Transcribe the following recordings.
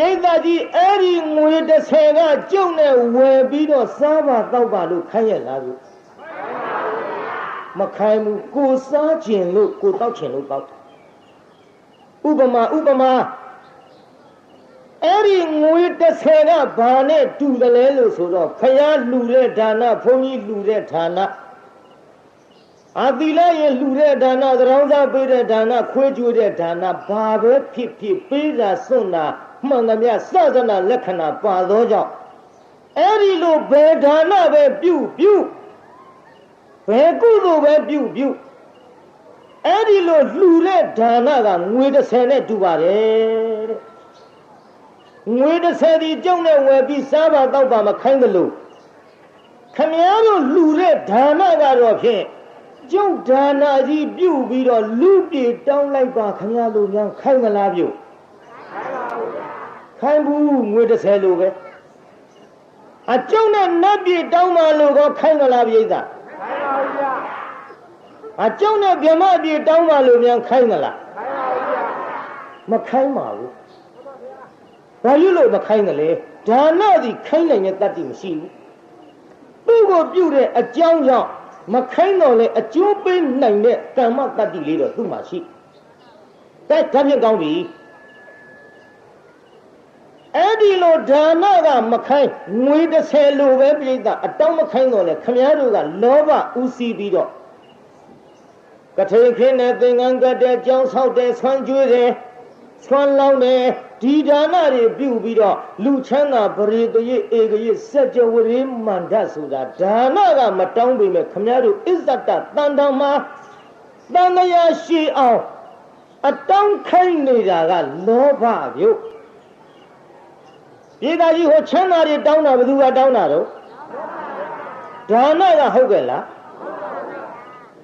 ရိသတ်ကြီးအဲ့ဒီငွေ30ကကျုပ်နဲ့ဝယ်ပြီးတော့စားပါတော့ပါလို့ခိုင်းရလားဗျမခိုင်းဘူးကိုစားခြင်းလို့ကိုတောက်ခြင်းလို့တောက်ဥပမာဥပမာအဲ့ဒီငွေ30ကဘာနဲ့တူတယ်လဲလို့ဆိုတော့ဖယားလှူတဲ့ဒါနဘုန်းကြီးလှူတဲ့ဌာနအာသီလရင်လှူတဲ့ဒါနသရောင်းစားပေးတဲ့ဒါနခွေးကြွတဲ့ဒါနဘာပဲဖြစ်ဖြစ်ပေးတာစွန့်တာ မှန်သမျှစသနာလက္ခဏာပါသောကြောင့်အဲ့ဒီလိုဘယ်ဒါနပဲပြုပြုဘယ်ကုသိုလ်ပဲပြုပြုအဲ့ဒီလိုလှူတဲ့ဒါနကငွေ30နဲ့တူပါတယ်တဲ့ငွေ30ဒီကြောင့်နဲ့ဝယ်ပြီးစားပါတော့ပါမခိုင်းသလိုခမည်းတော်လှူတဲ့ဒါနကတော့ဖြင့်ကျုပ်ဒါနာကြီးပြုတ်ပြီးတော့လူပြေတောင်းလိုက်ပါခင်ဗျားတို့များခိုင်းမလားပြုတ် ခိုင်းဘူးငွေ30လိုပဲအကျုံနဲ့နတ်ပြေတောင်းပါလို့ကောခိုင်းမလားပြိဿခိုင်းပါဘူးဗျာအကျုံနဲ့ဗြဟ္မပြေတောင်းပါလို့များခိုင်းမလားခိုင်းပါဘူးဗျာမခိုင်းပါဘူးဘာလို့လို့မခိုင်းတယ်လဲဒါနသည်ခိုင်းနိုင်တဲ့တတ်တိမရှိဘူးသူ့ကိုပြုတဲ့အကြောင်းကြောင့်မခိုင်းတော့လေအကျိုးပေးနိုင်တဲ့ကမ္မတတ္တိလေးတော့သူ့မှာရှိတဲ့ဒါဖြင့်ကောင်းပြီ အဲ့ဒီလိုဒါနကမခိုင်းငွေ30လိုပဲပြိဿအတောင်းမခိုင်းတော့လေခမည်းတော်ကလောဘဥစည်းပြီးတော့ကထေခင်းနဲ့သင်္ကန်းကတ်တဲ့ကြောင်းဆောက်တဲ့ဆွမ်းကျွေးတဲ့ဆွမ်းလောင်းတဲ့ဒီဒါနတွေပြုပြီးတော့လူချမ်းသာပရိတရေဧကရေစัจ java ရေမန္တဆိုတာဒါနကမတောင်းပေမဲ့ခမည်းတော်အစ္ဆတတန်တော်မှာတန်လျာရှိအောင်အတောင်းခိုင်းနေတာကလောဘပြုတ် ပြည်သားကြီးဟိုချမ်းသာတွေတောင်းတာဘယ်သူကတောင်းတာတော့ဒါနကဟုတ်ကဲ့လား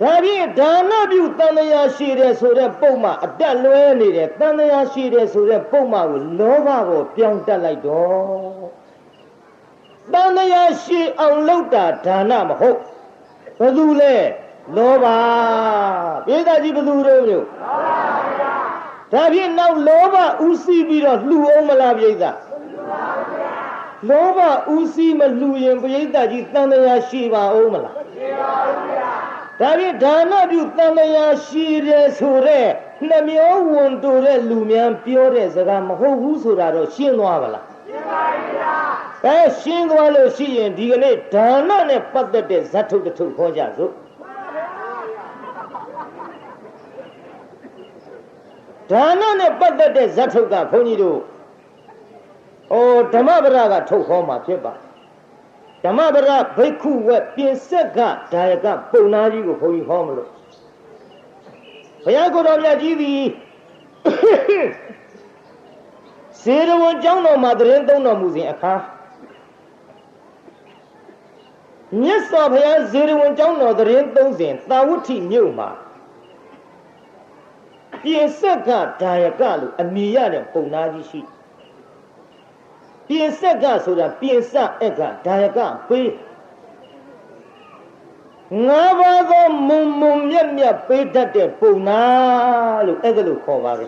ဒါဖြင့်ဒါနပြုတန်လျာရှိတယ်ဆိုတဲ့ပုံမှအတက်လွဲနေတယ်တန်လျာရှိတယ်ဆိုတဲ့ပုံမှကိုလောဘကိုပြောင်းတက်လိုက်တော့တန်လျာရှိအောင်လုပ်တာဒါနမဟုတ်ဘယ်သူလဲလောဘပြည်သားကြီးဘယ်သူတို့မျိုးဒါဖြင့်နောက်လောဘဥသိပြီးတော့လှူအောင်မလားပြည်သား လောဘဥသိမလှူရင်ပြည်သားကြီးတန်လျာရှိပါအောင်မလားရှိပါဘူးဗျာဒါဖြင့်ဒါနပြုတန်လျာရှိတယ်ဆိုတဲ့နှမျောဝန်တူတဲ့လူများပြောတဲ့စကားမဟုတ်ဘူးဆိုတာတော့ရှင်းသွားပါလားရှင်းပါပြီဗျာအဲရှင်းသွားလို့ရှိရင်ဒီကနေ့ဒါနနဲ့ပတ်သက်တဲ့ဇတ်ထုတ်တစ်ထုတ်ခေါ်ကြစို့ဒါနနဲ့ပတ်သက်တဲ့ဇတ်ထုတ်ကဘုန်းကြီးတို့ ဩဓမ္မပဒကထုတ်ခေါ်မှာဖြစ်ပါဓမ္မပဒဘိက္ခုဝက်ပြင်ဆက်ကဒါယကပုံနာကြီးကိုဘုန်းကြီးဟောမလို့ဘုရားကိုယ်တော်မြတ်ကြီးသည်စေရဝန်ကျောင်းတော်မှာတရင်သုံးတော်မူစဉ်အခါမြတ်စွာဘုရားဇေရဝန်ကျောင်းတော်တရင်သုံးစဉ်တာဝဋ္ဌိမြို့မှာပြင်ဆက်ကဒါယကလို့အမည်ရတဲ့ပုံနာကြီးရှိ ပြင်ဆက်ကဆိုတာပြင်စအက်ကဒါယကပေးငါးပါးသောမုံမုံမြက်မြက်ပေးတတ်တဲ့ပုံနာလို့အဲ့ဒါလို့ခေါ်ပါပဲ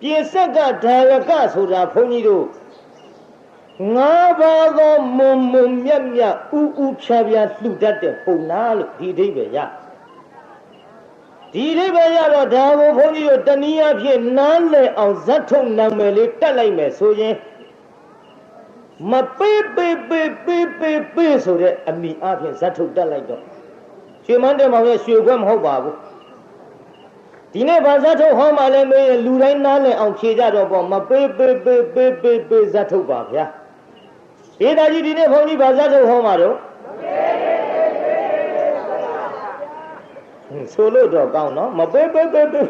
ပြင်ဆက်ကဒါယကဆိုတာဘုန်းကြီးတို့ငါးပါးသောမုံမုံမြက်မြက်ဥဥဖြာဖြာလှူတတ်တဲ့ပုံနာလို့ဒီအိဗယ်ရဒီအိဗယ်ရတော့ဒါကိုဘုန်းကြီးတို့တနည်းအားဖြင့်နားလည်အောင်ဇတ်ထုံနာမည်လေးတက်လိုက်မယ်ဆိုရင် မပေးပေးပေးပေးပေးပေးဆိုတဲ့အမိအဖြစ်ဇတ်ထုတ်တက်လိုက်တော့ရွှေမန်းတယ်မောင်ရဲ့ရွှေခွဲမဟုတ်ပါဘူးဒီနေ့ဘာဇတ်ထုတ်ဟောမှလဲမေးရင်လူတိုင်းနားလည်အောင်ဖြေကြတော့ပေါ့မပေးပေးပေးပေးပေးပေးဇတ်ထုတ်ပါဗျာဧဒါကြီးဒီနေ့ဘုန်းကြီးဘာဇတ်ထုတ်ဟောမှာတော့ဆိုလို့တော့ကောင်းနော်မပေးပေးပေးပေး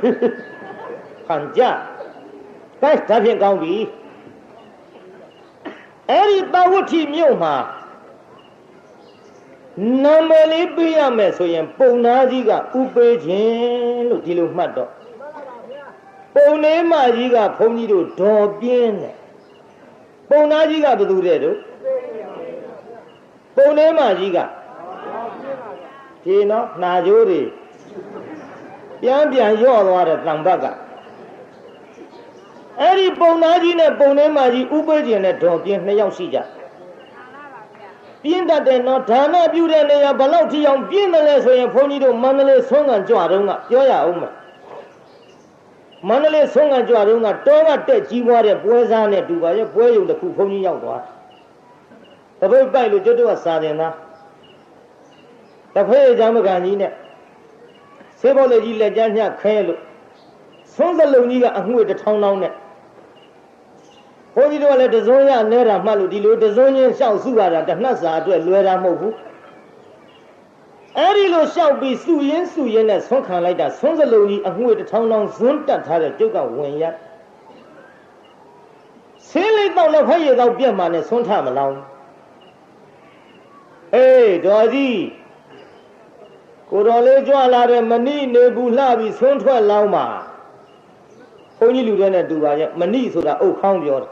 ခံကြကဲဒါဖြင့်ကောင်းပြီ အဲ့ဒီတဝဋ္ဌိမြို့မှာနာမည်လေးပေးရမယ်ဆိုရင် ပုံနာကြီးကဥပေးခြင်းလို့ဒီလိုမှတ်တော့ပုံနေမကြီးကဘုန်းကြီးတို့ဒေါ်ပြင်းတယ်ပုံနာကြီးကဘယ်သူတဲ့တို့ပုံနေမကြီးကဒီနော်နှာကြိုးတွေပြန်ပြန်ရော့သွားတဲ့တံပတ်က အဲ့ဒီပုံသားကြီးနဲ့ပုံနှင်းမကြီးဥပေးကျင်နဲ့ဒေါ်ပြင်းနှစ်ယောက်ရှိကြပြင်းတတ်တယ်နော်ဒါနပြုတဲ့နေရာဘလောက်ထိအောင်ပြင်းတယ်လဲဆိုရင်ဘုန်းကြီးတို့မန္တလေးဆုံးကကြွတော့ကပြောရအောင်မယ်မန္တလေးဆုံးကကြွတော့ကတောကတက်ကြီးပွားတဲ့ပွဲစားနဲ့တူပါရဲ့ပွဲရုံတစ်ခုဘုန်းကြီးရောက်သွားတပိတ်ပိုက်လို့ကျွတ်တော့စာတင်သားတဖေးအကြောင်းမကန်ကြီးနဲ့ဆေးဘောလေကြီးလက်ကြမ်းညခဲလို့ဆုံးစလုံးကြီးကအငွေတစ်ထောင်ထောင်နဲ့ ဘုန်းကြီးတို့ကလည်းတစုံရနဲတာမှတ်လို့ဒီလိုတစုံချင်းရှောက်စုရတာတနှက်စာအတွက်လွယ်တာမဟုတ်ဘူးအဲ့ဒီလိုရှောက်ပြီးစုရင်းစုရင်းနဲ့ဆုံးခံလိုက်တာဆုံးစလုံးကြီးအငွေတစ်ထောင်ထောင်ဇွန်းတက်ထားတဲ့ကျုပ်ကဝင်ရဆင်းလေးတော့လည်းဖက်ရည်တော့ပြက်မှနဲ့ဆုံးထမလောင်းအေးဒေါ်ကြီးကိုတော်လေးကြွလာတဲ့မဏိနေဘူးလှပြီးဆုံးထွက်လောင်းပါဘုန်းကြီးလူတွေနဲ့တူပါရဲ့မဏိဆိုတာအုတ်ခေါင်းပြောတယ်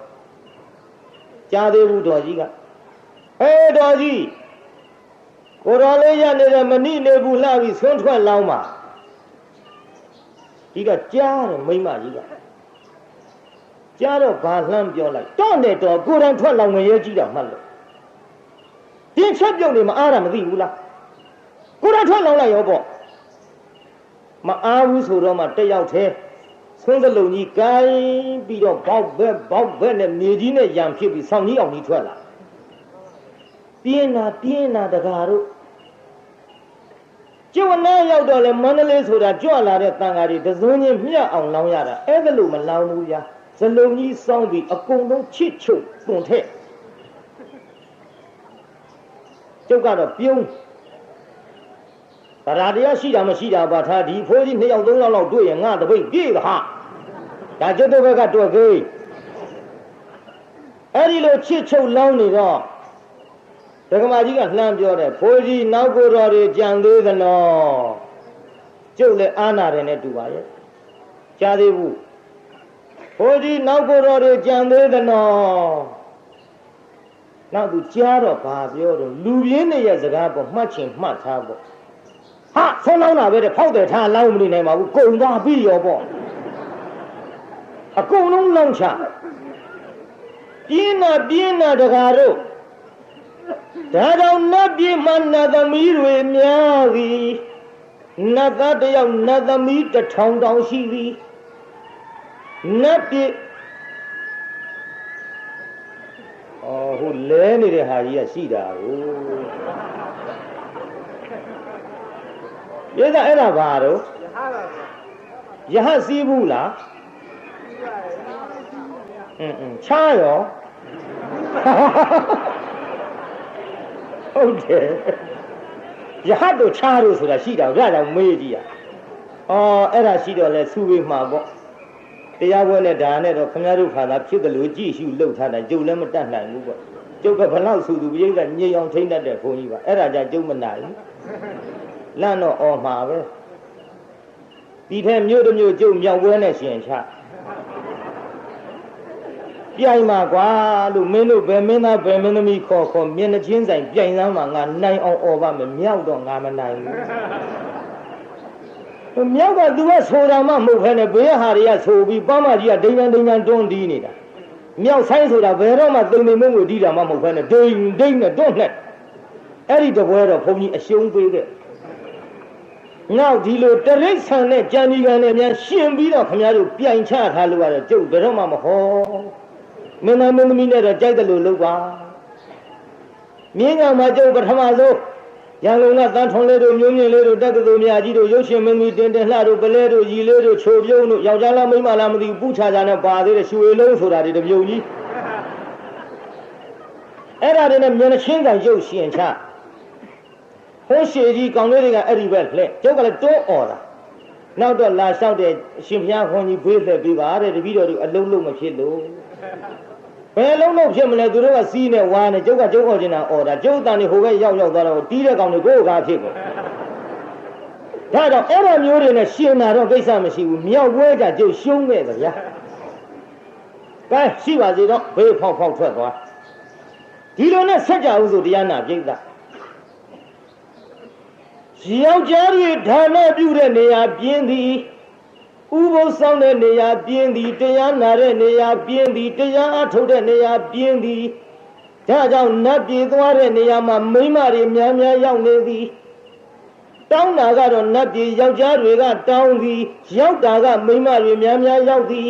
ကြားသေးဘူးတော်ကြီးကဟေးတော်ကြီးကိုတော်လေးရနေတဲ့မဏိနေဘူးလှပြီးဆုံးထွက်လောင်းပါဒီကကြားတယ်မိမကြီးကကြားတော့ဘာလှမ်းပြောလိုက်တော့နဲ့တော့ကိုယ်တိုင်ထွက်လောင်ငရဲကြီးတာမှတ်လို့ဒီချက်ပြုတ်နေမအားတာမသိဘူးလားကိုယ်တိုင်ထွက်လောင်လိုက်ရောပေါ့မအားဘူးဆိုတော့မှတက်ရောက်သေး ဆုံးစလုံးကြီးကိုင်းပြီးတော့ဘောက်ဘက်ဘောက်ဘက်နဲ့မြေကြီးနဲ့ရံဖြစ်ပြီးဆောင်းကြီးအောင်ကြီးထွက်လာပြင်းတာပြင်းတာတကားတို့ကျုပ်နာရောက်တော့လေမန္တလေးဆိုတာကြွလာတဲ့တန်ဃာတွေတစုံချင်းမြတ်အောင်လောင်းရတာအဲ့ဒါလို့မလောင်းဘူးဗျာဇလုံးကြီးစောင်းပြီးအကုန်လုံးချစ်ချုပ်ပွန်ထက်ကျုပ်ကတော့ပြုံး တရားတရားရှိတာမရှိတာပါထားဒီဖိုးကြီးနှစ်ယောက်သုံးယောက်လောက်တွေ့ရင်ငါတပိတ်ပြေးသဟာဒါကျွတ်တဲ့ဘက်ကတွေ့ခေးအဲ့ဒီလိုချစ်ချုပ်လောင်းနေတော့ဒကမာကြီးကလှမ်းပြောတယ်ဖိုးကြီးနောက်ကိုယ်တော်တွေကြံသေးသလားကျုပ်လည်းအာနာတယ်နဲ့တူပါရဲ့ကြားသေးဘူးဖိုးကြီးနောက်ကိုယ်တော်တွေကြံသေးသလားနောက်သူကြားတော့ဘာပြောတော့လူပြင်းနေရဲ့စကားပေါ်မှတ်ချင်မှတ်ထားပေါ့ဟာ ဆုံးလောင်းတာပဲတဲ့ဖောက်တယ်ထားလောင်းမနေနိုင်ပါဘူးကုံသွားပြီးရောပေါ့အကုန်လုံးလောင်းချပြင်းနာပြင်းနာတကားတို့ဒါကြောင့်နတ်ပြည်မှာနတ်သမီးတွေများသည်နတ်သားတယောက်နတ်သမီးတစ်ထောင်တောင်ရှိသည်နတ်ပြည်အော်ဟိုလဲနေတဲ့ဟာကြီးကရှိတာကို ရေးတာအဲ့ဒါဘာတော့ယဟစီးဘူးလားအင်းအင်းချားရောဟုတ်တယ်ယဟတ်တို့ချားတို့ဆိုတာရှိတာဒါကြောင့်မေးကြည့်ရအော်အဲ့ဒါရှိတော့လဲသူ့ဝေးမှာပေါ့တရားပွဲနဲ့ဒါနဲ့တော့ခမရတို့ခါသာဖြစ်တယ်လို့ကြည့်ရှုလှုပ်ထားတာကျုပ်လည်းမတတ်နိုင်ဘူးပေါ့ကျုပ်ကဘလောက်ဆူသူပြိဿညင်အောင်ထိမ့်တတ်တဲ့ဘုန်းကြီးပါအဲ့ဒါကြကျုပ်မနိုင်ဘူး လန့်တော့អော်မှာပဲဒီထက်မြို့တစ်မြို့ကျုပ်မြောက်ပွဲနဲ့ရှင်ချပြိုင်မှာကွာလို့မင်းတို့ဘယ်မင်းသားဘယ်မင်းသမီးခေါ်ခေါ်မျက်နှာချင်းဆိုင်ပြိုင်သားမှာငါနိုင်အောင်អော်ပါမယ်မြောက်တော့ငါမနိုင်ဘူးမြောက်ကသူကဆိုတာမှမဟုတ်ခဲနဲ့ဘေးဟာတွေကဆိုပြီးပန်းမကြီးကဒိန်ဒန်ဒိန်ဒန်တွန်းတီးနေတာမြောက်ဆိုင်ဆိုတာဘယ်တော့မှတုံနေမုံကိုတီးတာမှမဟုတ်ခဲနဲ့ဒိန်ဒိန်နဲ့တွန်းနဲ့အဲ့ဒီတပွဲတော့ဘုန်းကြီးအရှုံးပေးတဲ့ နောက်ဒီလိုတရိတ်ဆန်နဲ့ကြံဒီကန်နဲ့များရှင်ပြီးတော့ခင်ဗျားတို့ပြိုင်ချထားလို့ရတယ်ကျုပ်ဘယ်တော့မှမဟောမင်းသားမင်းသမီးနဲ့တော့ကြိုက်တယ်လို့လုပ်ပါမြင်းကမှာကျုပ်ပထမဆုံးရန်ကုန်ကတန်းထွန်လေးတို့မျိုးမြင့်လေးတို့တက္ကသိုလ်မြကြီးတို့ရုပ်ရှင်မင်းကြီးတင်တင်လှတို့ပလဲတို့ရီလေးတို့ချိုပြုံးတို့ယောက်ျားလားမိန်းမလားမသိဘူးပူချာချာနဲ့ပါသေးတယ်ရွှေလုံးဆိုတာဒီတပြုံကြီးအဲ့ဒါတွေနဲ့မျက်နှာချင်းကရုပ်ရှင်ချ ဟိုးရှည်ကြီးကောင်လေးတွေကအဲ့ဒီပဲလှဲ့ကျုပ်ကလည်းတွန်းអော်တာနောက်တော့လာလျှောက်တဲ့ရှင်ဘုရားခွန်ကြီးဘေးသက်ပြီးပါတဲ့တပည့်တော်တို့အလုံးလုံးမဖြစ်လို့ဘယ်လုံးလုံးဖြစ်မလဲသူတို့ကစီးနဲ့ဝါနဲ့ကျုပ်ကကျုပ်អော်နေတာអော်တာကျုပ်တန်နေဟိုဘက်ရောက်ရောက်သွားတော့တီးတဲ့ကောင်တွေကိုယ်ကားဖြစ်ကုန်ဒါတော့အဲ့လိုမျိုးတွေနဲ့ရှင်နာတော့ကိစ္စမရှိဘူးမြောက်ပွဲကြကျုပ်ရှုံးခဲ့တယ်ဗျာကဲရှိပါစေတော့ဘေးဖောက်ဖောက်ထွက်သွားဒီလိုနဲ့ဆက်ကြအောင်ဆိုတရားနာပြိဿ ယောက်ျားတွေဌာနပြုတဲ့နေရာပြင်းသည်ဥပုသ်ဆောင်တဲ့နေရာပြင်းသည်တရားနာတဲ့နေရာပြင်းသည်တရားအထုတ်တဲ့နေရာပြင်းသည်ဒါကြောင့်နတ်ပြည်သွားတဲ့နေရာမှာမိန်းမတွေများများရောက်နေသည်တောင်းတာကတော့နတ်ပြည်ယောက်ျားတွေကတောင်းသည်ရောက်တာကမိန်းမတွေများများရောက်သည်